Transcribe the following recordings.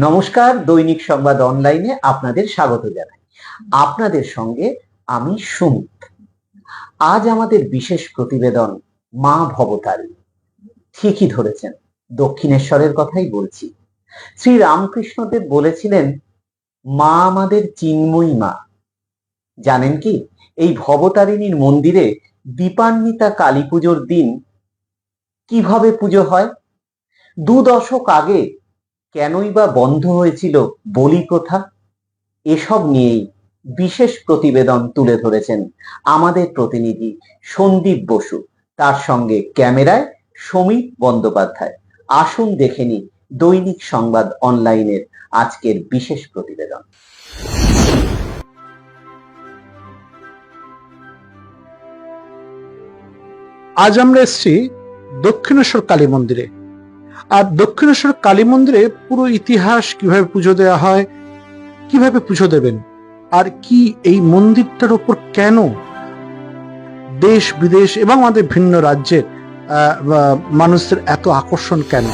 নমস্কার, দৈনিক সংবাদ অনলাইনে আপনাদের স্বাগত জানাই। আপনাদের সঙ্গে আমি সুমিত। আজ আমাদের বিশেষ প্রতিবেদন, মা ভবতারী। ঠিকই ধরেছেন, দক্ষিণেশ্বরের কথাই বলছি। শ্রী রামকৃষ্ণদেব বলেছিলেন, মা আমাদের চিন্ময়ী মা। জানেন কি, এই ভবতারিণীর মন্দিরে দীপান্বিতা কালী পুজোর দিন কীভাবে পুজো হয়? দু দশক আগে কেনই বা বন্ধ হয়েছিল বলি প্রথা? এসব নিয়েই বিশেষ প্রতিবেদন তুলে ধরেছেন আমাদের প্রতিনিধি সন্দীপ বসু। তার সঙ্গে ক্যামেরায় সমীপ বন্দ্যোপাধ্যায়। আসুন দেখে নি দৈনিক সংবাদ অনলাইনের আজকের বিশেষ প্রতিবেদন। আজ আমরা এসেছি দক্ষিণেশ্বর কালী মন্দিরে। আর দক্ষিণেশ্বর কালী মন্দিরে পুরো ইতিহাস কীভাবে পুজো দেওয়া হয়, কীভাবে পুজো দেবেন, আর কি এই মন্দিরটার উপর কেন দেশ, বিদেশ এবং আমাদের ভিন্ন রাজ্যের মানুষদের এত আকর্ষণ কেন?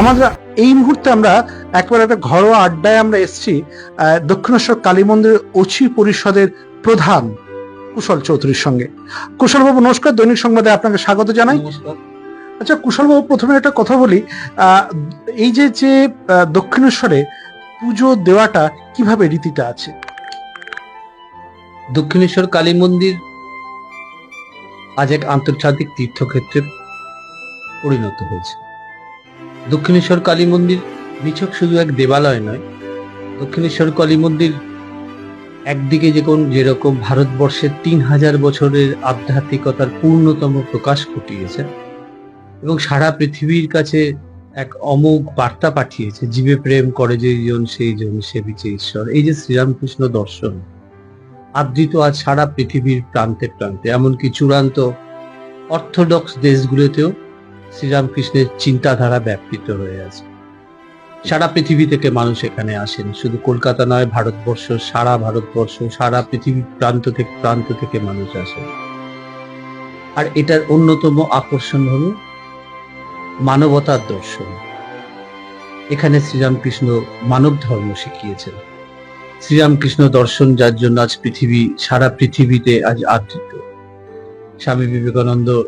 আমাদের এই মুহূর্তে আমরা একবার একটা ঘরোয়া আড্ডায় আমরা এসেছি দক্ষিণেশ্বর কালী মন্দিরের অচি পরিষদের প্রধান কুশল চৌধুরীর সঙ্গে। কুশলবাবু, নমস্কার, দৈনিক সংবাদে আপনাকে স্বাগত জানাই। আচ্ছা কুশলবাবু, প্রথমে একটা কথা বলি। এই যে যে দক্ষিণেশ্বরে পুজো দেওয়াটা কীভাবে রীতিটা আছে? দক্ষিণেশ্বর কালী মন্দির আজ এক আন্তর্জাতিক তীর্থক্ষেত্রে পরিণত হয়েছে। দক্ষিণেশ্বর কালী মন্দির নিছক শুধু এক দেবালয় নয়, দক্ষিণেশ্বর কালী মন্দির একদিকে যেরকম যেরকম ভারতবর্ষের তিন হাজার বছরের আধ্যাত্মিকতার পূর্ণতম প্রকাশ ঘটিয়েছে এবং সারা পৃথিবীর কাছে এক অমোঘ বার্তা পাঠিয়েছে, জীবে প্রেম করে যেজন সেই জন সে বিচে ঈশ্বর। এই যে শ্রীরামকৃষ্ণ দর্শন, আবৃত আজ সারা পৃথিবীর প্রান্তে প্রান্তে, এমনকি চূড়ান্ত অর্থোডক্স দেশগুলোতেও শ্রীরামকৃষ্ণের চিন্তাধারা ব্যাপৃত হয়ে আছে। সারা পৃথিবী থেকে মানুষ এখানে আসেন। শুধু কলকাতা নয়, ভারতবর্ষ, সারা ভারতবর্ষ, সারা পৃথিবীর প্রান্ত থেকে প্রান্ত থেকে মানুষ আসেন। আর এটার অন্যতম আকর্ষণ হলো মানবতার দর্শন। এখানে শ্রীরামকৃষ্ণ মানব ধর্ম শিখিয়েছেন। শ্রীরামকৃষ্ণ দর্শন যার জন্য আজ পৃথিবী, সারা পৃথিবীতে আজ আদৃত। স্বামী বিবেকানন্দ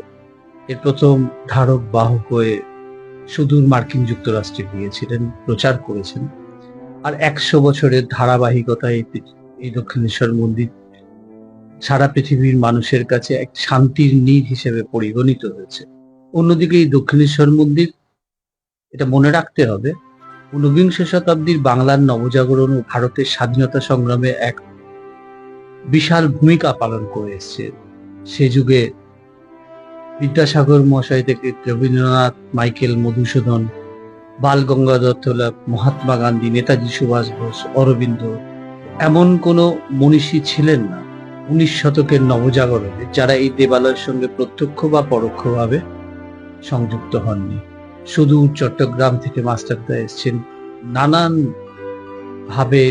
এর প্রথম ধারক বাহক হয়ে সুদূর মার্কিন যুক্তরাষ্ট্রে গিয়েছিলেন, প্রচার করেছেন। আর একশো বছরের ধারাবাহিকতায় এই দক্ষিণেশ্বর মন্দির সারা পৃথিবীর মানুষের কাছে এক শান্তির নীড় হিসেবে পরিগণিত হয়েছে। অন্যদিকে এই দক্ষিণেশ্বর মন্দির, এটা মনে রাখতে হবে, ঊনবিংশ শতাব্দীর বাংলার নবজাগরণ ও ভারতের স্বাধীনতা সংগ্রামে এক বিশাল ভূমিকা পালন করে এসছে। সে যুগে বিদ্যাসাগর মহাশয় থেকে রবীন্দ্রনাথ, মাইকেল মধুসূদন, বাল গঙ্গাধর তিলক মহাত্মা গান্ধী, নেতাজি সুভাষ বোস, অরবিন্দ, এমন কোনো মনীষী ছিলেন না। উনিশ শতকের নবজাগরণে যারা এই দেবালয়ের সঙ্গে প্রত্যক্ষ বা পরোক্ষভাবে সংযুক্ত হননি। সুদূর চট্টগ্রাম থেকে মাস্টারদা এসছেন। নানান ভাবে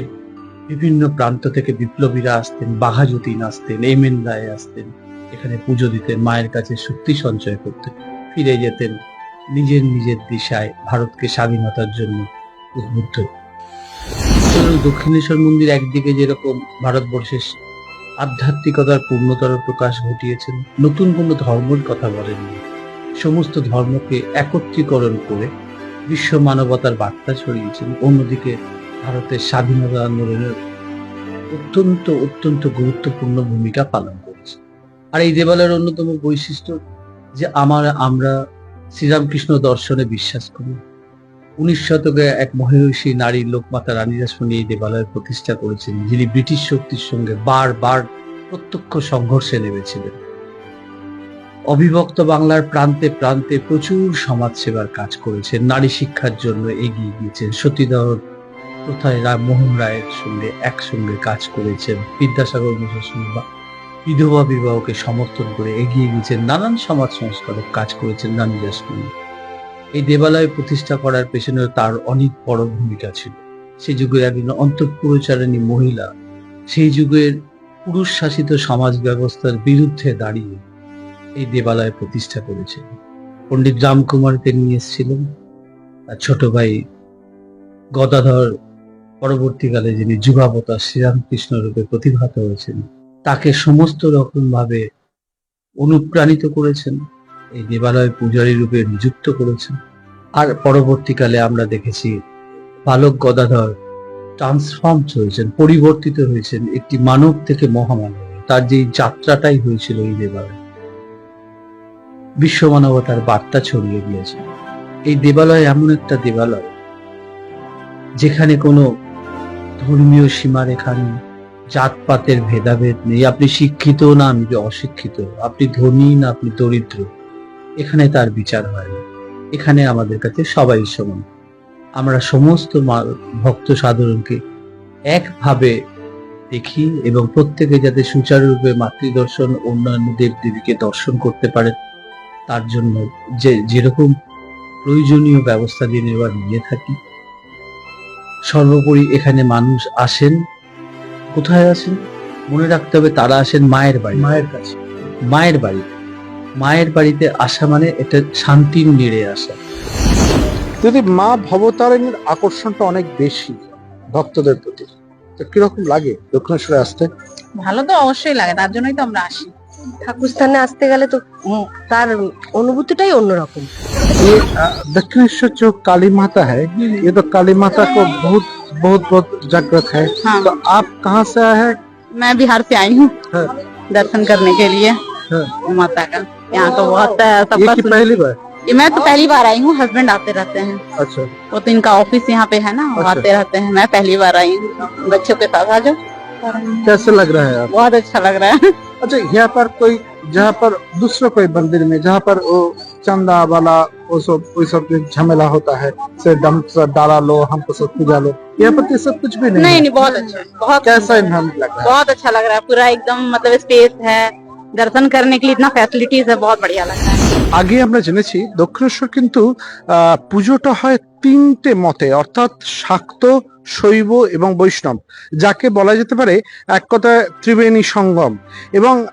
বিভিন্ন প্রান্ত থেকে বিপ্লবীরা আসতেন বাঘাযতীন আসতেন, এম এন রায় আসতেন, এখানে পুজো দিতেন, মায়ের কাছে শক্তি সঞ্চয় করতেন, ফিরে যেতেন, নিজের নিজের দিশায় ভারতকে স্বাধীনতার জন্য উদ্বুদ্ধ। দক্ষিণেশ্বর মন্দির একদিকে যেরকম ভারতবর্ষের আধ্যাত্মিকতার পূর্ণতর প্রকাশ ঘটিয়েছেন, নতুন কোনো ধর্মের কথা বলেননি। সমস্ত ধর্মকে একত্রীকরণ করে বিশ্ব মানবতার বার্তা ছড়িয়েছেন। অন্যদিকে ভারতের স্বাধীনতা আন্দোলনের অত্যন্ত অত্যন্ত গুরুত্বপূর্ণ ভূমিকা পালন করেছে। আর এই দেবালয়ের অন্যতম বৈশিষ্ট্য যে আমার, আমরা শ্রীরামকৃষ্ণ দর্শনে বিশ্বাস করি। উনিশ শতকে এক মহিষী নারী লোকমাতা রানী রাসমণি এই দেবালয় প্রতিষ্ঠা করেছেন যিনি ব্রিটিশ শক্তির সঙ্গে বারবার প্রত্যক্ষ সংঘর্ষে নেমেছিলেন। অবিভক্ত বাংলার প্রান্তে প্রান্তে প্রচুর সমাজসেবার কাজ করেছেন। নারী শিক্ষার জন্য এগিয়ে গিয়েছেন। সতীদাহ প্রথায় মোহন রায়ের সঙ্গে একসঙ্গে কাজ করেছেন। বিদ্যাসাগর ঘোষের বিধবা বিবাহকে সমর্থন করে এগিয়ে গিয়েছেন। নানান সমাজ সংস্কারক কাজ করেছেন নানী রাসমণি এই দেবালয় প্রতিষ্ঠা করার পেছনে তার অনেক বড় ভূমিকা ছিল। সে যুগের একজন অন্তঃপুরচারিণী মহিলা, সেই যুগের পুরুষ শাসিত সমাজ ব্যবস্থার বিরুদ্ধে দাঁড়িয়ে এই দেবালয় প্রতিষ্ঠা করেছিলেন পণ্ডিত রামকুমারকে নিয়ে এসেছিলেন। তার ছোট ভাই গদাধর পরবর্তীকালে যিনি যুগাবতার শ্রীরামকৃষ্ণ রূপে প্রতিভাত হয়েছেন, তাকে সমস্ত রকম ভাবে অনুপ্রাণিত করেছেন, এই দেবালয় পূজারী রূপে নিযুক্ত করেছেন। আর পরবর্তীকালে আমরা দেখেছি বালক গদাধর ট্রান্সফর্ম হয়েছেন, পরিবর্তিত হয়েছেন, একটি মানব থেকে মহামানব। তার যে যাত্রাটাই হয়েছিল এই দেবালয় বিশ্ব মানবতার বার্তা ছড়িয়ে দিয়েছে। এই দেবালয় এমন একটা দেবালয়, যেখানে কোনো ধর্মীয় সীমারেখা নেই, জাতপাতের ভেদাভেদ নেই। আপনি শিক্ষিত না, আমি অশিক্ষিত, আপনি ধনী না, আপনি দরিদ্র, এখানে তার বিচার হয় না। এখানে আমাদের কাছে সবাই সমান। আমরা সমস্ত ভক্ত সাধারণকে একভাবে দেখি এবং প্রত্যেকে যাতে সুচারুরূপে মাতৃদর্শন অন্যান্য দেব দেবীকে দর্শন করতে পারে তার জন্য যে যেরকম প্রয়োজনীয় ব্যবস্থা দিয়ে নেওয়ার নিয়ে থাকি। সর্বোপরি এখানে মানুষ আসেন। কোথায় আসেন? মনে রাখতে হবে তারা আসেন মায়ের বাড়ি। মায়ের কাছে। মায়ের বাড়িতে মায়ের বাড়িতে আসা মানে এটা শান্তির নিড়ে আসা। যদি মা ভবতারিণীর আকর্ষণটা অনেক বেশি ভক্তদের প্রতি তো কীরকম লাগে দক্ষিণেশ্বরে আসতে? ভালো তো অবশ্যই লাগে তার জন্যই তো আমরা আসি। ঠাকুর স্থানে আসতে গেলে তো উম তার অনুভূতিটাই অন্যরকম ये अ, दक्षिणेश्वर जो काली माता है ये तो काली माता को बहुत बहुत बहुत जागृत है हाँ तो आप कहाँ से आए हैं मैं बिहार से आई हूँ हाँ। दर्शन करने के लिए हाँ। माता का यहाँ तो बहुत अ, ये सबका की सुन- पहली बार ये मैं तो पहली बार आई हूँ हस्बैंड आते रहते हैं अच्छा वो तो इनका ऑफिस यहाँ पे है ना वो अच्छा। आते रहते हैं मैं पहली बार आई हूँ बच्चों के साथ आ जाओ कैसे लग रहा है आप बहुत अच्छा लग रहा है अच्छा यहाँ पर कोई जहाँ पर दूसरा कोई मंदिर में जहाँ पर वो चंदा वाला वो सब वो सब जो झमेला होता है से डम सब डाला लो हमको सब पूजा लो यहाँ पर तो ये सब कुछ भी नहीं, नहीं है। नहीं बहुत अच्छा है, बहुत कैसा इन्वायरमेंट लग रहा है बहुत अच्छा लग रहा है पूरा एकदम मतलब स्पेस है दर्शन करने के लिए इतना फैसिलिटीज है बहुत बढ़िया लग रहा है আগে আমরা জেনেছি দক্ষিণেশ্বর কিন্তু আহ, পুজোটা হয় তিনটে মতে অর্থাৎ শাক্ত শৈব এবং বৈষ্ণব যাকে বলা যেতে পারে এক কথায় ত্রিবেণী সঙ্গম। এবং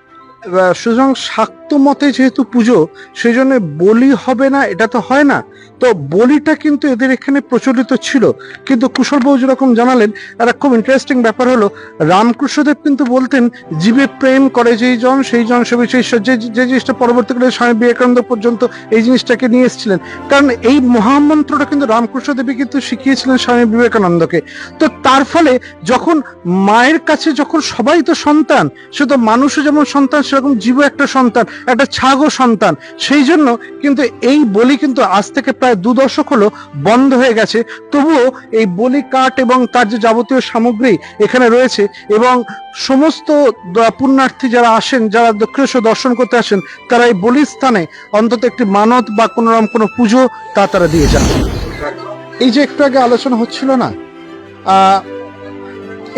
সুতরাং শাক্ত মতে যেহেতু পুজো সেই জন্য বলি হবে না, এটা তো হয় না। তো বলিটা কিন্তু এদের এখানে প্রচলিত ছিল। কিন্তু কুশলবাবু যেরকম জানালেন একটা খুব ইন্টারেস্টিং ব্যাপার হলো, রামকৃষ্ণদেব কিন্তু বলতেন, জীবে প্রেম করে যেই জন, সেই জন সে বিষয়। যে যে জিনিসটা পরবর্তীকালে স্বামী বিবেকানন্দ পর্যন্ত এই জিনিসটাকে নিয়ে এসেছিলেন। কারণ এই মহামন্ত্রটা কিন্তু রামকৃষ্ণ দেবী কিন্তু শিখিয়েছিলেন স্বামী বিবেকানন্দকে। তো তার ফলে যখন মায়ের কাছে যখন সবাই তো সন্তান, সে তো মানুষও যেমন সন্তান সেরকম জীব একটা সন্তান, একটা ছাগও সন্তান। সেই জন্য কিন্তু এই বলি কিন্তু আজ থেকে প্রায় দু দশক হলো বন্ধ হয়ে গেছে। তবুও এই বলি কাঠ এবং তার যে যাবতীয় সামগ্রী এখানে রয়েছে এবং সমস্ত পুণ্যার্থী যারা আসেন, যারা দক্ষিণেশ্বর দর্শন করতে আসেন, তারা এই বলি স্থানে অন্তত একটি মানত বা কোনো রকম কোনো পুজো তা তারা দিয়ে যান। এই যে একটু আগে আলোচনা হচ্ছিল না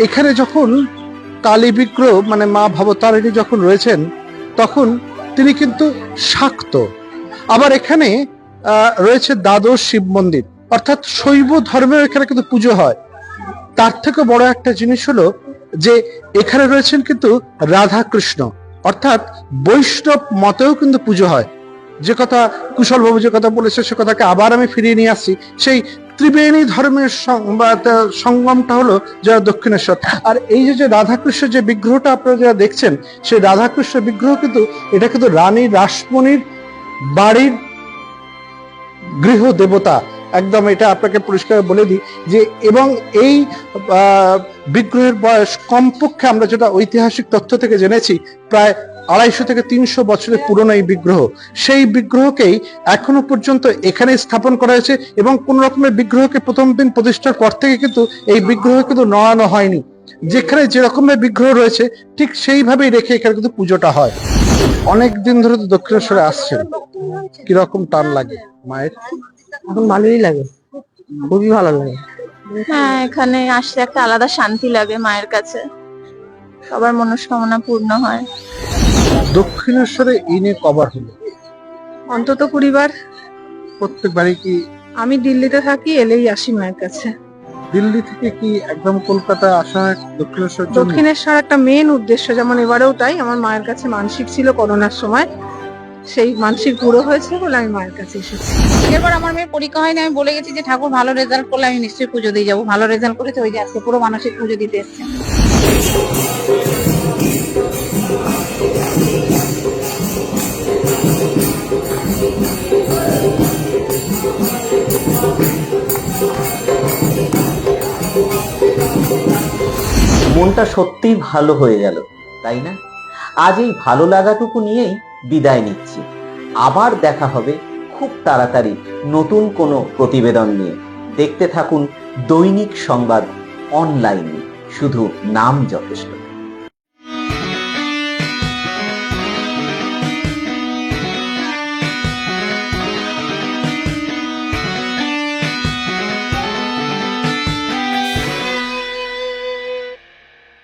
এখানে যখন কালী বিগ্রহ মানে মা ভবতারিণী যখন রয়েছেন, তখন তিনি কিন্তু শাক্ত। আবার এখানে রয়েছে দ্বাদশ শিব মন্দির। অর্থাৎ শৈব ধর্মেও এখানে কিন্তু পুজো হয়। তার থেকে বড় একটা জিনিস হলো যে, এখানে রয়েছেন কিন্তু রাধা কৃষ্ণ অর্থাৎ বৈষ্ণব মতেও কিন্তু পুজো হয়। যে কথা কুশল বাবু যে কথা বলেছে, সে কথাকে আবার আমি ফিরিয়ে নিয়ে আসছি। সেই ত্রিবেণী ধর্মের সঙ্গমটা হলো যা দক্ষিণেশ্বর। আর এই যে যে রাধাকৃষ্ণ যে বিগ্রহটা আপনারা যারা দেখছেন, সেই রাধাকৃষ্ণ বিগ্রহ কিন্তু, এটা কিন্তু রানী রাসমণির বাড়ির গৃহ দেবতা একদম এটা আপনাকে পরিষ্কার বলে দিই যে এবং এই বিগ্রহের বয়স কমপক্ষে আমরা যেটা ঐতিহাসিক তথ্য থেকে জেনেছি প্রায় আড়াইশো থেকে তিনশো বছরের পুরনো এই বিগ্রহ। সেই বিগ্রহকেই এখনও পর্যন্ত এখানে স্থাপন করা হয়েছে এবং কোন রকমের বিগ্রহকে প্রথম দিন প্রতিষ্ঠার পর থেকে কিন্তু এই বিগ্রহ কিন্তু নড়ানো হয়নি। যেখানে যে রকমের বিগ্রহ রয়েছে, ঠিক সেইভাবেই রেখে এখানে কিন্তু পুজোটা হয়। অনেক দিন ধরে তো দক্ষিণেশ্বরে আসছেন। কীরকম টান লাগে মায়ের? এখন ভালোই লাগে। খুবই ভালো লাগে। হ্যাঁ এখানে আসলে একটা আলাদা শান্তি লাগে মায়ের কাছে। সবার মনস্কামনা পূর্ণ হয়। দক্ষিণেশ্বরে এই নিয়ে কবার হলো? অন্তত কুড়িবার। প্রত্যেকবারই কি আমি দিল্লিতে থাকি এলেই আসি মায়ের কাছে। দিল্লি থেকে কি একদম কলকাতা আসা দক্ষিণেশ্বর দক্ষিণেশ্বর একটা মেন উদ্দেশ্য যেমন এবারেও তাই আমার মায়ের কাছে মানসিক ছিল করোনার সময়। সেই মানসিক পুরো হয়েছে বলে আমি মায়ের কাছে এসেছি। এরপর আমার মেয়ের পরীক্ষা হয়নি আমি বলে গেছি যে ঠাকুর ভালো রেজাল্ট করলে আমি নিশ্চয়ই পুজো দিয়ে যাব। ভালো রেজাল্ট করেছে ওই যে আজকে পুরো মানসিক পুজো দিতে এসছে। মনটা সত্যিই ভালো হয়ে গেল তাই না? আজ এই ভালো লাগাটুকু নিয়েই বিদায় নিচ্ছি। আবার দেখা হবে খুব তাড়াতাড়ি নতুন কোনো প্রতিবেদন নিয়ে। দেখতে থাকুন দৈনিক সংবাদ অনলাইনে। শুধু নাম যথেষ্ট।